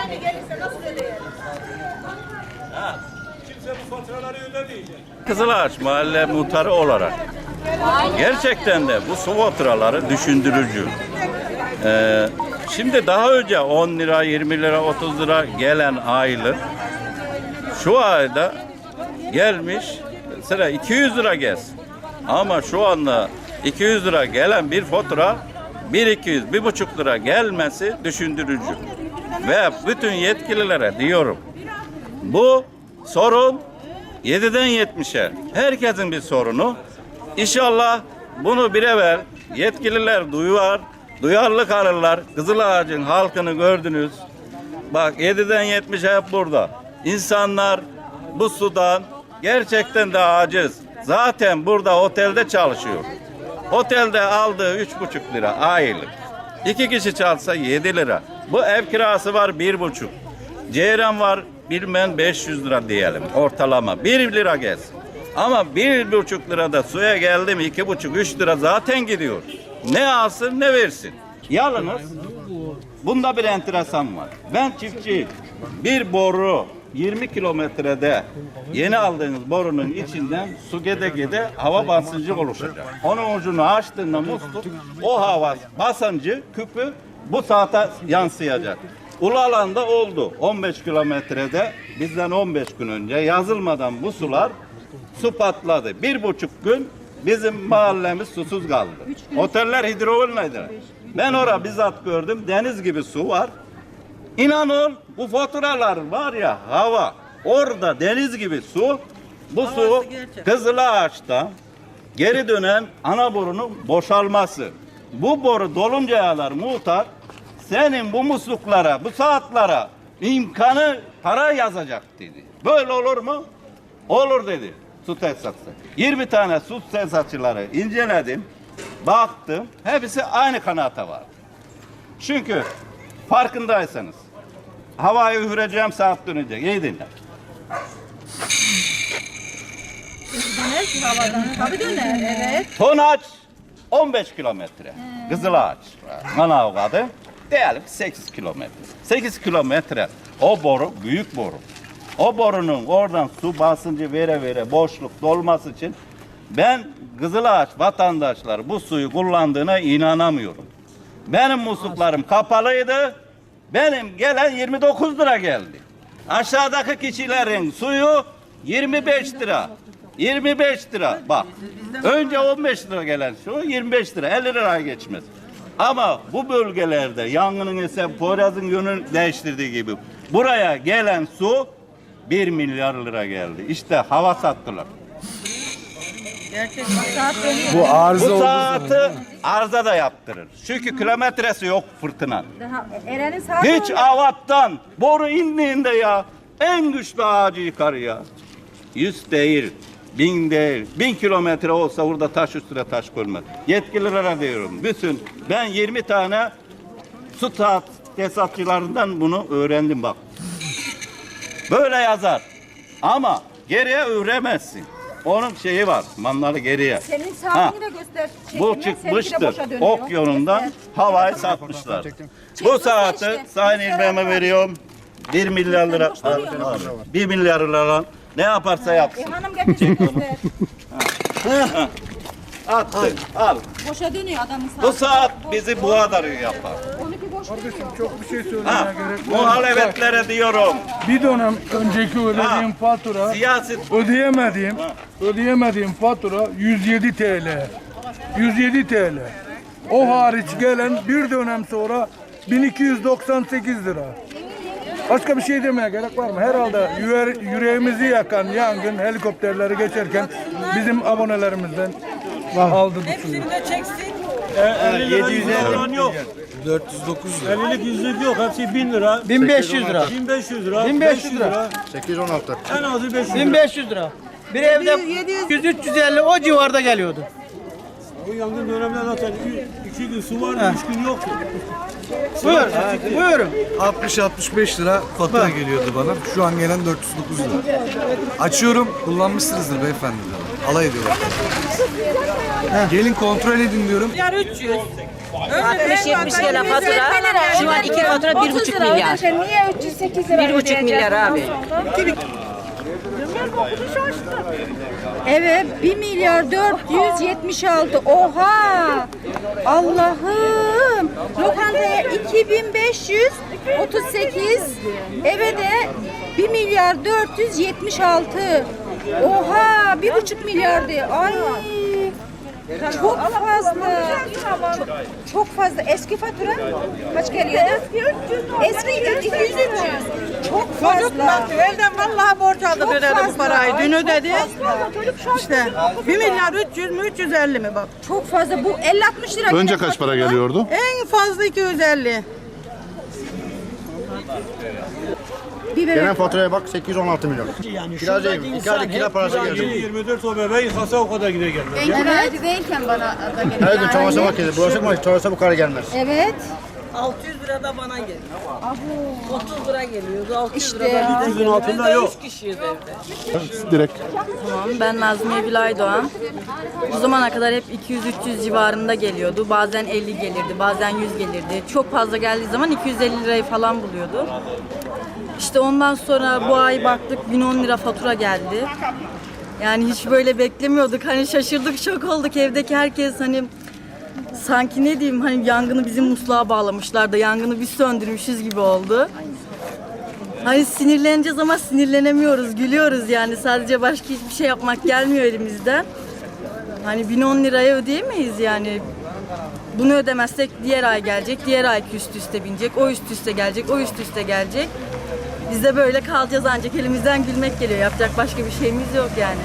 Aynı gelirse nasıl ödeyelim? Kimse bu faturaları ödemeyecek. Kızılağaç mahalle muhtarı olarak gerçekten de bu su düşündürücü. Ee, şimdi daha önce 10 lira, 20 lira, 30 lira gelen aylık şu ayda gelmiş sıra 200 lira gelsin. Ama şu anda 200 lira gelen bir fatura 1 200 bir buçuk lira gelmesi düşündürücü. Ve bütün yetkililere diyorum bu sorun 7'den 70'e. Herkesin bir sorunu. İnşallah bunu bir evvel yetkililer duyar, duyarlı kalırlar. Kızılağaç'ın halkını gördünüz. Bak 7'den 70'e hep burada. İnsanlar bu sudan gerçekten de aciz. Zaten burada otelde çalışıyor. Otelde aldığı üç buçuk lira aylık. İki kişi çalsa 7 lira. Bu ev kirası var bir buçuk. Ceyran var bilmem 500 lira diyelim ortalama. 1 lira gelsin. Ama bir buçuk lirada suya geldi mi iki buçuk üç lira zaten gidiyor. Ne alsın ne versin. Yalnız bunda bir enteresan var. Ben çiftçiyim. Bir boru 20 kilometrede yeni aldığınız borunun içinden su gede gede hava basıncı oluşacak. Onun ucunu açtığında musluk o hava basıncı küpü bu saate yansıyacak. Ulalan'da oldu. 15 kilometrede bizden 15 gün önce yazılmadan bu sular su patladı. Bir buçuk gün bizim mahallemiz susuz kaldı. Oteller hidrovolnaydı. Ben orada bizzat gördüm. Deniz gibi su var. İnanın bu faturalar var ya hava orada deniz gibi su bu su Kızılağaç'ta geri dönen ana borunun boşalması. Bu boru doluncaya kadar muhtar senin bu musluklara bu saatlere imkanı para yazacak dedi. Böyle olur mu? Olur dedi su tesisatçısı. 20 tane su tesisatçıları inceledim. Baktım. Hepsi aynı kanaata var. Çünkü farkındaysanız havayı üfüreceğim saat dönecek. İyi dinle. Döner ki havadan. Tabii döner. Evet. Tonaç 15 kilometre. Kızılağaç. Manav adı. Diyelim ki 8 kilometre. 8 kilometre. O boru büyük boru. O borunun oradan su basıncı vere vere boşluk dolması için ben Kızılağaç vatandaşlar bu suyu kullandığına inanamıyorum. Benim musluklarım kapalıydı. Benim gelen 29 lira geldi. Aşağıdaki kişilerin suyu 25 lira. 25 lira. Bak. Önce 15 lira gelen su 25 lira. 50 liraya geçmez. Ama bu bölgelerde yangının ise Poyraz'ın yönünü değiştirdiği gibi buraya gelen su 1 milyar lira geldi. İşte hava sattılar. Bu arıza Bu saati arıza da yaptırır. Çünkü kilometresi yok fırtına. Daha Eren'in saati Hiç avattan boru indiğinde ya en güçlü ağacı yıkar ya. Yüz değil, bin değil. Bin kilometre olsa burada taş üstüne taş koymaz. Yetkililere diyorum. Bütün ben 20 tane su saat tesisatçılarından bunu öğrendim bak. Böyle yazar. Ama geriye öğremezsin. Onun şeyi var. Manları geriye. Senin Ha. saatini de göster. Bu çıkmıştır. Ok yolundan Göster. havayı satmışlar. Bu saati işte. Sayın İlmem'e veriyorum. 1 milyar lira. 1 milyar lira ne yaparsa E, yapsın. hanım getirecek göster. Attı. Al. Boşa dönüyor adamın saati. Bu saat bizi bu kadar yapar. Dönüyor. çok bir şey Ha, söylemeye gerek yok. muhalefetlere diyorum. Bir dönem önceki ödediğim fatura, Siyasi ödeyemediğim, ödeyemediğim fatura 107 TL. 107 TL. O hariç gelen bir dönem sonra 1298 lira. Başka bir şey demeye gerek var mı? Herhalde yüre- yüreğimizi yakan yangın helikopterleri geçerken bizim abonelerimizden aldı bu suyu. 750 falan yok. 409 lira. 50'lik yüzlük yok. Hepsi 1000 lira. 1500 lira. 1500 lira. 1500 500 lira. 816. En azı 500 lira. 1500 lira. Bir evde 100-350 o civarda geliyordu. Bu yangın döneminde zaten 2 gün su vardı, 3 gün yoktu. Buyur, buyurun. 60-65 lira fatura geliyordu bana. Şu an gelen 409 lira. Açıyorum. Kullanmışsınızdır beyefendi diyorlar. Alay ediyorlar. Gelin kontrol edin diyorum. Milyar 300. 60-70 lira fatura. Şu an iki fatura 1,5 milyar. Niye 308 lira 1,5 milyar abi. Evet 1 milyar 476 oha! Allah'ım! Lokantaya 2538 eve de 1 milyar 476 oha! Bir buçuk milyardı. Ay çok fazla çok, çok fazla eski fatura kaç geliyor eski 200 300 çok fazla Elden vallahi borç aldı Çok ödedi bu fazla. parayı. Dün ödedi. Çok İşte 1 milyar 300 mü 350 mi bak. Çok fazla. Bu 50-60 lira. Önce kaç para geliyordu? En fazla 250. Bir bebek. Gelen faturaya bak 816 milyon. Kira değil mi? İki aylık kira parası geldi. 24 o bebeğin kasa o kadar gider gelmez. Ben kiracı değilken bana da geliyor. Her gün çamaşır makinesi. Bulaşık makinesi. Çamaşır bu kadar gelmez. Evet. 600 lira da bana geliyor. 30 lira geliyordu. 600 İşte lira da ya. bize 100'ün altında yok. kişiyiz evde. Direkt. Tamam, ben Nazmiye Gülay Doğan. Bu zamana kadar hep 200-300 civarında geliyordu. Bazen 50 gelirdi, bazen 100 gelirdi. Çok fazla geldiği zaman 250 lirayı falan buluyordu. İşte ondan sonra bu ay baktık 1010 lira fatura geldi. Yani hiç böyle beklemiyorduk. Hani şaşırdık, şok olduk. Evdeki herkes hani sanki ne diyeyim hani yangını bizim musluğa bağlamışlar da yangını biz söndürmüşüz gibi oldu. Hani sinirleneceğiz ama sinirlenemiyoruz, gülüyoruz yani. Sadece başka hiçbir şey yapmak gelmiyor elimizden. Hani 1010 liraya ödeyemeyiz yani. Bunu ödemezsek diğer ay gelecek, diğer ay üst üste binecek, o üst üste gelecek, o üst üste gelecek. Biz de böyle kalacağız ancak elimizden gülmek geliyor. Yapacak başka bir şeyimiz yok yani.